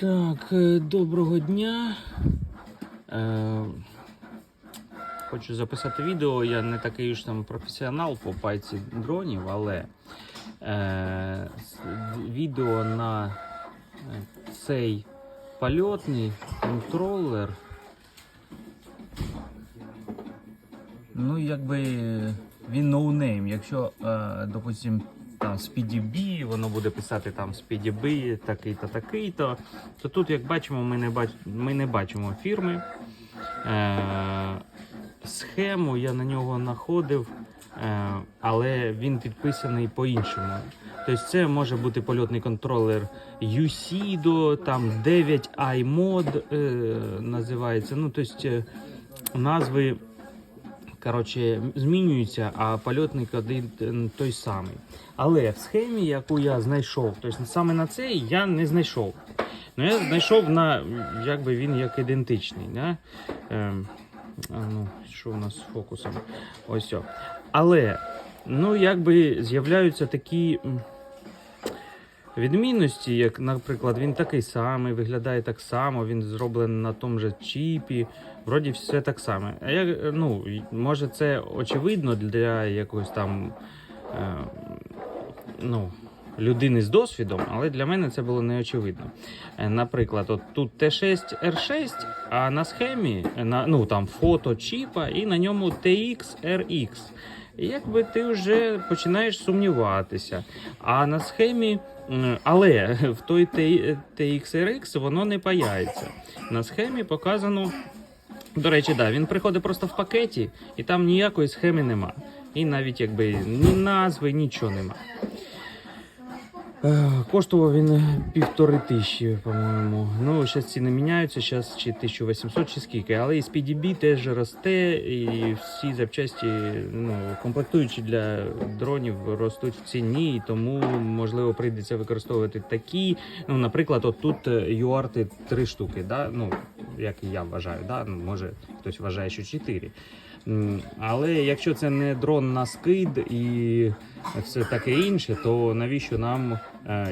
Так, е, доброго дня. Е, хочу записати відео. Я не такий ж там професіонал по пайці дронів, але е, відео на е, цей польотний контролер. Ну, якби він ноунейм. Якщо, е, допустим, там SpeedyB, воно буде писати там SpeedyB, такий-то, такий-то, то тут, як бачимо, ми не, бач... ми не бачимо фірми. Е, схему я на нього знаходив, е, але він підписаний по-іншому. Тобто це може бути польотний контролер UCIDO, там 9 iMod е, називається. Ну, тобто е, назви коротше, змінюються, а польотник один е, той самий. Але в схемі, яку я знайшов, тобто саме на цей я не знайшов. Ну, я знайшов на якби він як ідентичний. Да? А ну, що у нас з фокусом? Ось. Але, ну, якби з'являються такі. Відмінності, як, наприклад, він такий самий, виглядає так само, він зроблений на тому же чіпі, вроді все так само. А я, ну, може, це очевидно для якогось там е, ну, людини з досвідом, але для мене це було не очевидно. Е, Наприклад, от тут Т6 R6, а на схемі на, ну, там фото чіпа і на ньому TX RX. Якби ти вже починаєш сумніватися. А на схемі, але в той TXRX воно не паяється. На схемі показано. До речі, да, він приходить просто в пакеті, і там ніякої схеми нема. І навіть якби ні назви, нічого нема. Е, Коштував він півтори тисячі, по-моєму. Ну, зараз ціни міняються, зараз чи 1800, чи скільки. Але і SPDB теж росте, і всі запчасті, ну, комплектуючі для дронів ростуть в ціні, і тому, можливо, прийдеться використовувати такі. Ну, наприклад, от тут UART три штуки, да? ну, як і я вважаю, да? ну, може хтось вважає, що чотири. Але якщо це не дрон на скид і все таке інше, то навіщо нам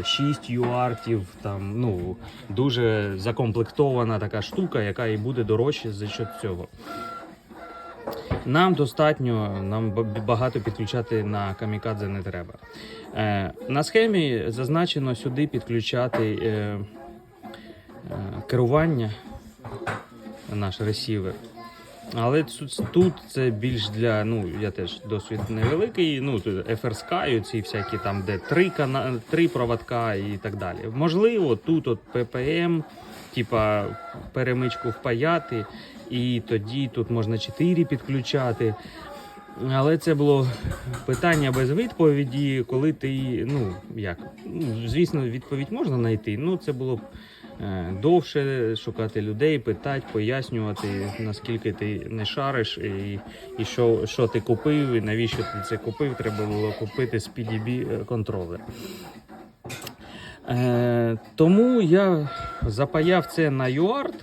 6 юартів, там ну дуже закомплектована така штука, яка і буде дорожче за счет цього. Нам достатньо, нам багато підключати на камікадзе не треба. Е, на схемі зазначено сюди підключати е, е, керування, наш ресівер. Але тут, тут це більш для, ну я теж досвід невеликий. Ну FR Sky, ці всякі там, де три кана... три проводка і так далі. Можливо, тут от PPM, типа перемичку впаяти, і тоді тут можна 4 підключати. Але це було питання без відповіді, коли ти, ну як, ну, звісно, відповідь можна знайти. Ну це було довше шукати людей, питати, пояснювати, наскільки ти не шариш, і, і що, що ти купив, і навіщо ти це купив. Треба було купити з PDB контролер. Е, тому я запаяв це на UART.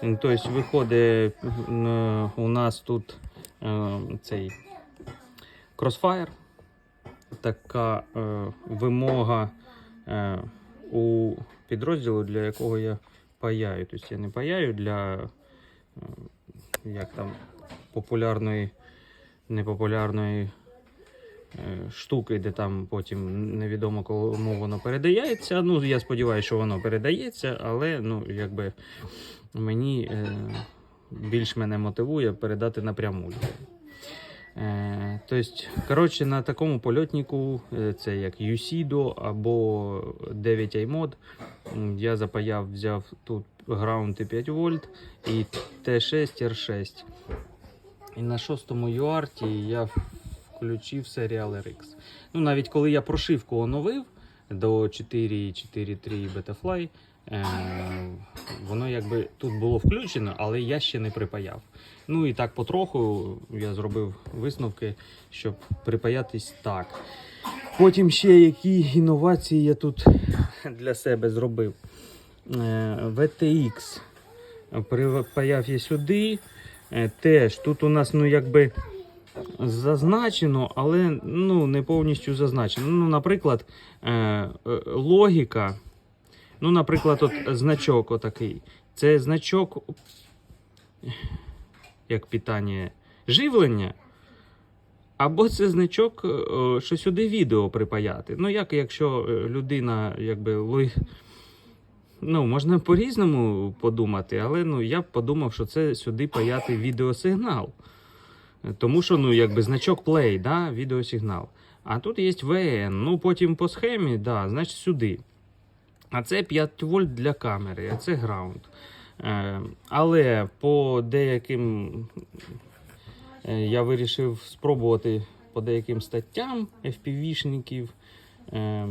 Тобто виходить е, у нас тут е, цей Crossfire. Така е, вимога е, у підрозділу, для якого я паяю. Тобто я не паяю для е, як там, популярної, непопулярної е, штуки, де там потім невідомо кому воно передається. Ну, я сподіваюся, що воно передається, але ну, якби мені е, більш мене мотивує передати напряму. Е, тобто, коротше, на такому польотнику, е, це як UCIDO або 9 iMod, я запаяв, взяв тут граунти 5 вольт і T6 R6. І на шостому UART я включив серіал RX. Ну, навіть коли я прошивку оновив до 4.4.3 Betafly, воно якби тут було включено, але я ще не припаяв. Ну і так потроху я зробив висновки, щоб припаятись так. Потім ще які інновації я тут для себе зробив. Е, VTX припаяв я сюди. Е, Теж тут у нас, ну якби зазначено, але ну, не повністю зазначено. Ну, наприклад, е, е, логіка Ну, наприклад, от значок отакий. Це значок як питання живлення. Або це значок, е, що сюди відео припаяти. Ну, як якщо е, людина, якби ну, можна по-різному подумати, але ну, я б подумав, що це сюди паяти відеосигнал. Тому що, ну, якби значок play, да, відеосигнал. А тут є VN, ну потім по схемі, да, значить сюди. А це 5 вольт для камери, а це граунд. Е, але по деяким е, я вирішив спробувати по деяким статтям FPV-шників. Е,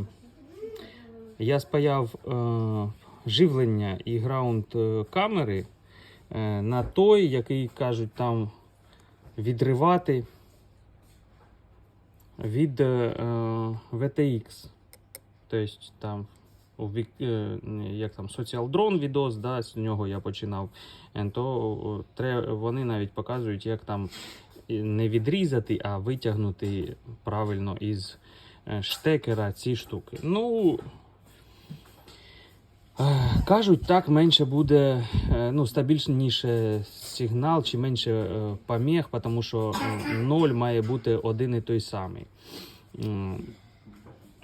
я спаяв живлення і граунд камери на той, який кажуть там відривати від VTX. Тобто там як там Drone відос, да, з нього я починав. Е, То вони навіть показують, як там не відрізати, а витягнути правильно із е, штекера ці штуки. Ну. е, Кажуть, так менше буде е, ну, стабільніше сигнал чи менше е, помех, тому що е, ноль має бути один і той самий.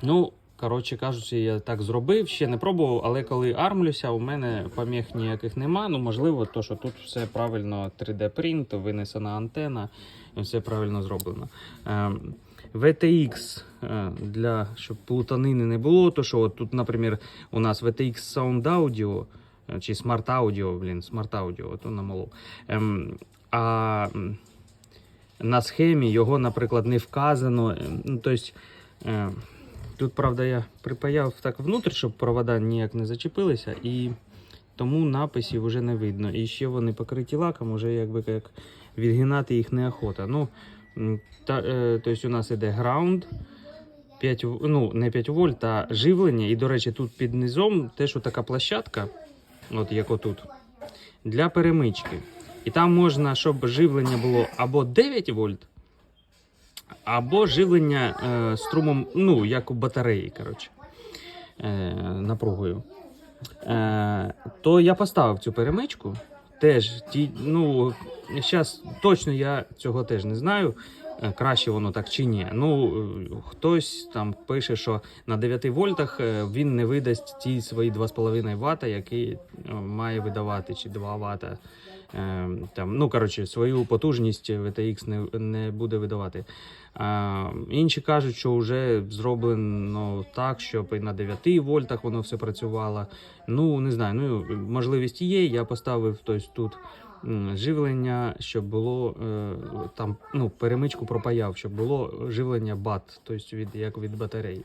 Ну, коротше кажучи, я так зробив, ще не пробував, але коли армлюся, у мене поміг ніяких нема. Ну, можливо, то, що тут все правильно 3D принт, винесена антена, і все правильно зроблено. VTX е, для щоб плутанини не було, то що от тут, наприклад, у нас VTX Sound Audio е, чи Smart Audio, блін, Smart Audio, ото намолов. Ем, а на схемі його, наприклад, не вказано. Тобто, е, тут, правда, я припаяв так внутрі, щоб провода ніяк не зачепилися, і тому написів вже не видно. І ще вони покриті лаком, вже якби як відгинати їх неохота. Ну, та, е, тобто у нас іде граунд. 5, ну, не 5 вольт, а живлення. І, до речі, тут під низом теж така площадка, от як отут, для перемички. І там можна, щоб живлення було або 9 вольт, або живлення е, струмом, ну, як у батареї, коротше, е, напругою. Е, то я поставив цю перемичку. Теж ті, ну, зараз точно я цього теж не знаю. е, Краще воно так чи ні. Ну, е, хтось там пише, що на 9 вольтах е, він не видасть ті свої 2,5 Вт, які має видавати, чи 2 Вт. Е, Там, ну, коротше, свою потужність VTX не, не буде видавати. А, інші кажуть, що вже зроблено так, щоб і на 9 вольтах воно все працювало. Ну, не знаю, ну можливість є. Я поставив тобто, тут живлення, щоб було е, там ну, перемичку пропаяв, щоб було живлення бат, тобто від, як від батареї.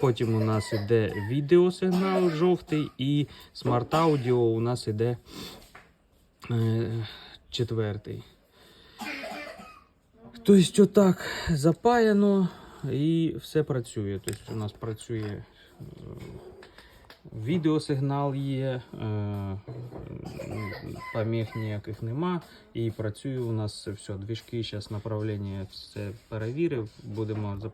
Потім у нас іде відеосигнал жовтий і смарт-аудіо у нас іде четвертий. Тобто, отак запаяно і все працює. Тобто, у нас працює е, відеосигнал є, е, поміг ніяких нема. І працює у нас все. Двіжки зараз направлення все перевірив. Будемо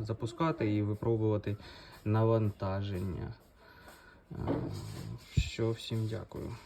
запускати і випробувати навантаження. Е, Що всім дякую.